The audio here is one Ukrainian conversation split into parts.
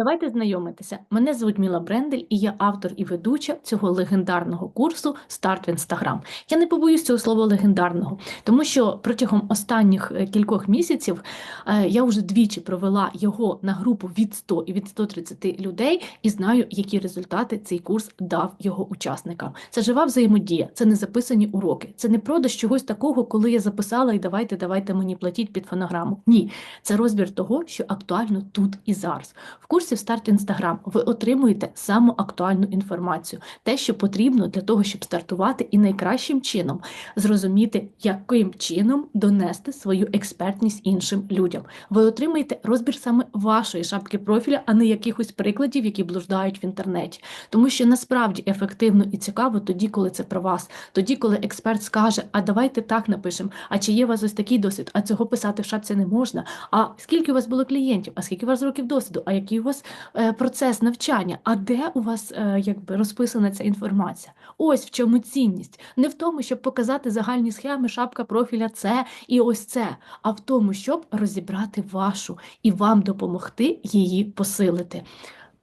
Давайте знайомитися. Мене звуть Міла Брендель, і я автор і ведуча цього легендарного курсу Старт в Інстаграм. Я не побоюсь цього слова легендарного, тому що протягом останніх е, кількох місяців е, я вже двічі провела його на групу від 100 і від 130 людей, і знаю, які результати цей курс дав його учасникам. Це жива взаємодія, це не записані уроки, це не продаж чогось такого, коли я записала і давайте, давайте мені платіть під фонограму. Ні, це розбір того, що актуально тут і зараз. В курсі в старт Інстаграм ви отримуєте саму актуальну інформацію, те, що потрібно для того, щоб стартувати, і найкращим чином зрозуміти, яким чином донести свою експертність іншим людям. Ви отримаєте розбір саме вашої шапки профіля, а не якихось прикладів, які блуждають в інтернеті. Тому що насправді ефективно і цікаво тоді, коли це про вас, тоді, коли експерт скаже, а давайте так напишемо, а чи є у вас ось такий досвід, а цього писати в шапці не можна. А скільки у вас було клієнтів, а скільки у вас років досвіду, а який у вас е, процес навчання, а де у вас е, якби розписана ця інформація? Ось в чому цінність. Не в тому, щоб показати загальні схеми, шапка профіля це і ось це, а в тому, щоб розібрати вашу і вам допомогти її посилити.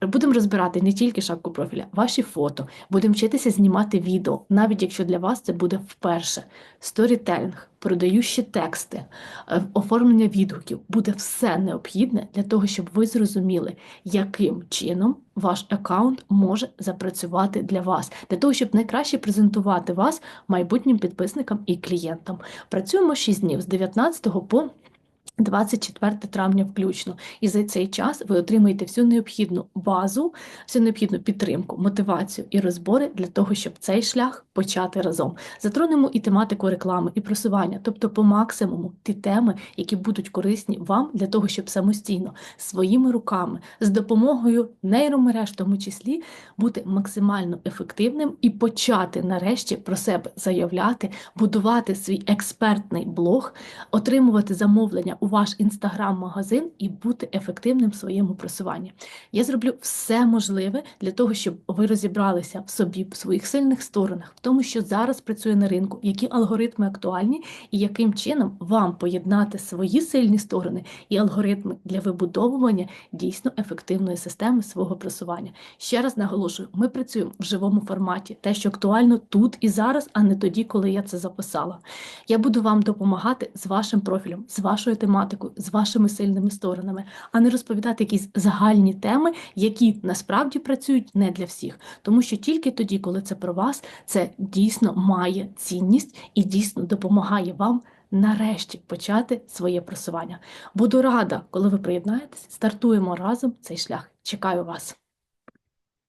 Будемо розбирати не тільки шапку профіля, ваші фото, будемо вчитися знімати відео, навіть якщо для вас це буде вперше. Сторітелінг, продаючі тексти, е, оформлення відгуків буде все необхідне для того, щоб ви зрозуміли, яким чином ваш аккаунт може запрацювати для вас, для того, щоб найкраще презентувати вас майбутнім підписникам і клієнтам. Працюємо 6 днів з 19 по 24 травня включно, і за цей час ви отримаєте всю необхідну базу, всю необхідну підтримку, мотивацію і розбори для того, щоб цей шлях почати разом. Затронемо і тематику реклами, і просування, тобто по максимуму ті теми, які будуть корисні вам для того, щоб самостійно своїми руками з допомогою нейромереж, в тому числі, бути максимально ефективним і почати нарешті про себе заявляти, будувати свій експертний блог, отримувати замовлення у ваш інстаграм-магазин і бути ефективним в своєму просуванні. Я зроблю все можливе для того, щоб ви розібралися в собі, в своїх сильних сторонах, в тому, що зараз працює на ринку, які алгоритми актуальні, і яким чином вам поєднати свої сильні сторони і алгоритми для вибудовування дійсно ефективної системи свого просування. Ще раз наголошую, ми працюємо в живому форматі, те, що актуально тут і зараз, а не тоді, коли я це записала. Я буду вам допомагати з вашим профілем, з вашою тематикою, з вашими сильними сторонами, а не розповідати якісь загальні теми, які насправді працюють не для всіх. Тому що тільки тоді, коли це про вас, це дійсно має цінність і дійсно допомагає вам. Нарешті почати своє просування. Буду рада, коли ви приєднаєтесь, стартуємо разом цей шлях. Чекаю вас.